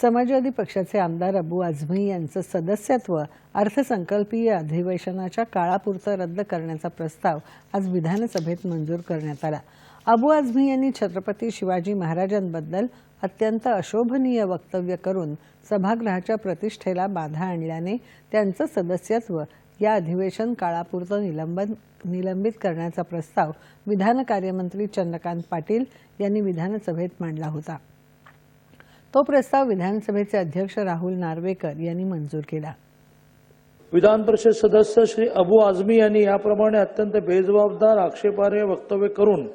समाजवादी पक्षाचे आमदार अबू आझमी यांचं सदस्यत्व अर्थसंकल्पीय अधिवेशनाच्या काळापुरतं रद्द करण्याचा प्रस्ताव आज विधानसभेत मंजूर करण्यात आला. अबू आझमी यांनी छत्रपती शिवाजी महाराजांबद्दल अत्यंत अशोभनीय वक्तव्य करून सभागृहाच्या प्रतिष्ठेला बाधा आणल्याने त्यांचं सदस्यत्व या अधिवेशन काळापुरतं निलंबन निलंबित करण्याचा प्रस्ताव विधान कार्यमंत्री चंद्रकांत पाटील यांनी विधानसभेत मांडला होता. तो प्रस्ताव विधानसभेचे अध्यक्ष राहुल नार्वेकर यांनी मंजूर केला. विधान परिषद सदस्य श्री अबू आझमी यांनी याप्रमाणे अत्यंत बेजबाबदार आक्षेपार्ह वक्तव्य करून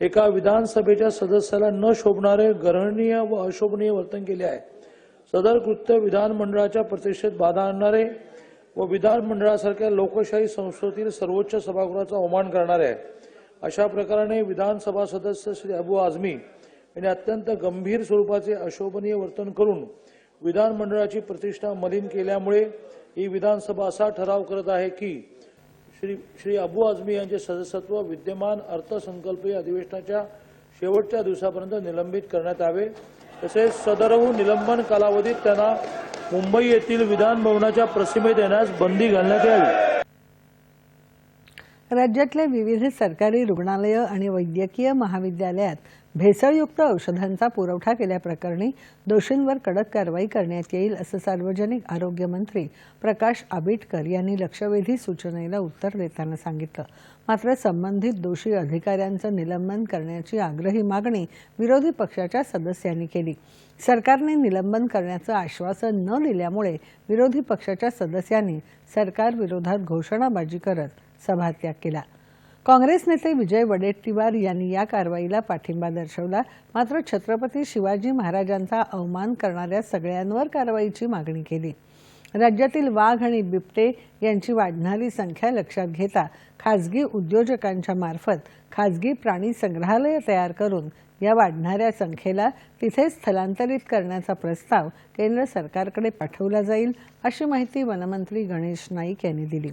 एका विधानसभेच्या सदस्याला न शोभणारे ग्रहणीय व अशोभनीय वर्तन केले आहे. सदर कृत्य विधानमंडळाच्या प्रतिष्ठेत बाधा आणणारे व विधानमंडळासारख्या लोकशाही संस्थेतील सर्वोच्च सभागृहाचा अवमान करणारे आहे. अशा प्रकाराने विधानसभा सदस्य श्री अबू आझमी यांनी अत्यंत गंभीर स्वरूपाचे अशोभनीय वर्तन करून विधानमंडळाची प्रतिष्ठा मलिन केल्यामुळे ही विधानसभा असा ठराव करत आहे की श्री श्री अबू आझमी यांचे सदस्यत्व विद्यमान अर्थसंकल्पीय अधिवेशनाच्या शेवटच्या दिवसापर्यंत निलंबित करण्यात यावे. तसेच सदरहू निलंबन कालावधीत त्यांना मुंबई येथील विधान भवनाच्या प्रसिमेत येण्यास बंदी घालण्यात यावी. राज्यातल्या विविध सरकारी रुग्णालयं आणि वैद्यकीय महाविद्यालयात भेसळयुक्त औषधांचा पुरवठा केल्याप्रकरणी दोषींवर कडक कारवाई करण्यात येईल असं सार्वजनिक आरोग्य मंत्री प्रकाश आबिटकर यांनी लक्षवेधी सूचनेला उत्तर देताना सांगितलं. मात्र संबंधित दोषी अधिकाऱ्यांचं निलंबन करण्याची आग्रही मागणी विरोधी पक्षाच्या सदस्यांनी केली. सरकारने निलंबन करण्याचं आश्वासन न दिल्यामुळे विरोधी पक्षाच्या सदस्यांनी सरकारविरोधात घोषणाबाजी करत सभात्याग केला. काँग्रेस नेते विजय वडेट्टीवार यांनी या कारवाईला पाठिंबा दर्शवला. मात्र छत्रपती शिवाजी महाराजांचा अवमान करणाऱ्या सगळ्यांवर कारवाईची मागणी केली. राज्यातील वाघ आणि बिबटे यांची वाढणारी संख्या लक्षात घेता खासगी उद्योजकांच्या मार्फत खासगी प्राणी संग्रहालय तयार करून या वाढणाऱ्या संख्येला तिथे स्थलांतरित करण्याचा प्रस्ताव केंद्र सरकारकडे पाठवला जाईल अशी माहिती वनमंत्री गणेश नाईक यांनी दिली.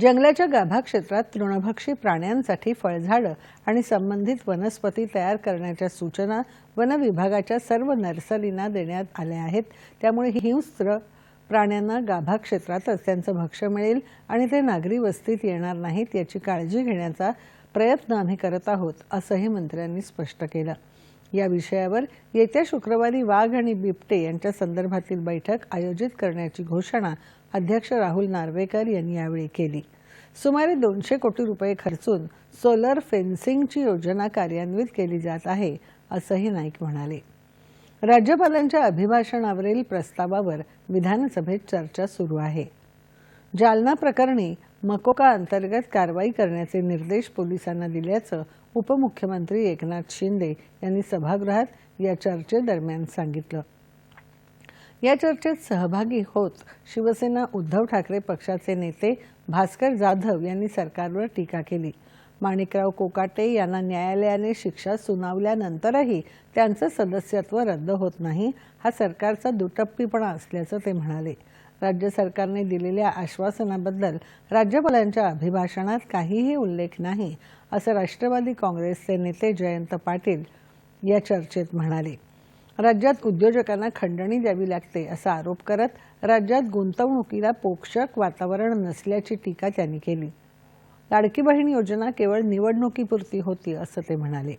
जंगलाच्या गाभा क्षेत्रात तृणभक्षी प्राण्यांसाठी फळझाडं आणि संबंधित वनस्पती तयार करण्याच्या सूचना वन विभागाच्या सर्व नर्सरींना देण्यात आल्या आहेत. त्यामुळे हिंस्त्र प्राण्यांना गाभा क्षेत्रातच त्यांचं भक्ष्य मिळेल आणि ते नागरी वस्तीत येणार नाहीत याची काळजी घेण्याचा प्रयत्न आम्ही करत आहोत असंही मंत्र्यांनी स्पष्ट केलं. या विषयावर येत्या शुक्रवारी वाघ आणि बिबटे यांच्या संदर्भातील बैठक आयोजित करण्याची घोषणा अध्यक्ष राहुल नार्वेकर यांनी यावेळी केली. सुमारे दोनशे कोटी रुपये खर्चून सोलर फेन्सिंगची योजना कार्यान्वित केली जात आहे असंही नाईक म्हणाले. राज्यपालांच्या अभिभाषणावरील प्रस्तावावर विधानसभेत चर्चा सुरू आहे. जालना प्रकरणी मकोका अंतर्गत कारवाई करण्याचे निर्देश पोलिसांना दिल्याचं उपमुख्यमंत्री एकनाथ शिंदे यांनी सभागृहात या चर्चेदरम्यान सांगितलं. या चर्चेत सहभागी होत शिवसेना उद्धव ठाकरे पक्षाचे नेते भास्कर जाधव यांनी सरकारवर टीका केली. माणिकराव कोकाटे यांना न्यायालयाने शिक्षा सुनावल्यानंतरही त्यांचं सदस्यत्व रद्द होत नाही हा सरकारचा दुटप्पीपणा असल्याचं ते म्हणाले. राज्य सरकारने दिलेल्या आश्वासनाबद्दल राज्यपालांच्या अभिभाषणात काहीही उल्लेख नाही असं राष्ट्रवादी काँग्रेसचे नेते जयंत पाटील या चर्चेत म्हणाले. राज्यात उद्योजकांना खंडणी द्यावी लागते असा आरोप करत राज्यात गुंतवणुकीला पोषक वातावरण नसल्याची टीका त्यांनी केली. लाडकी बहीण योजना केवळ निवडणुकीपुरती होती असं ते म्हणाले.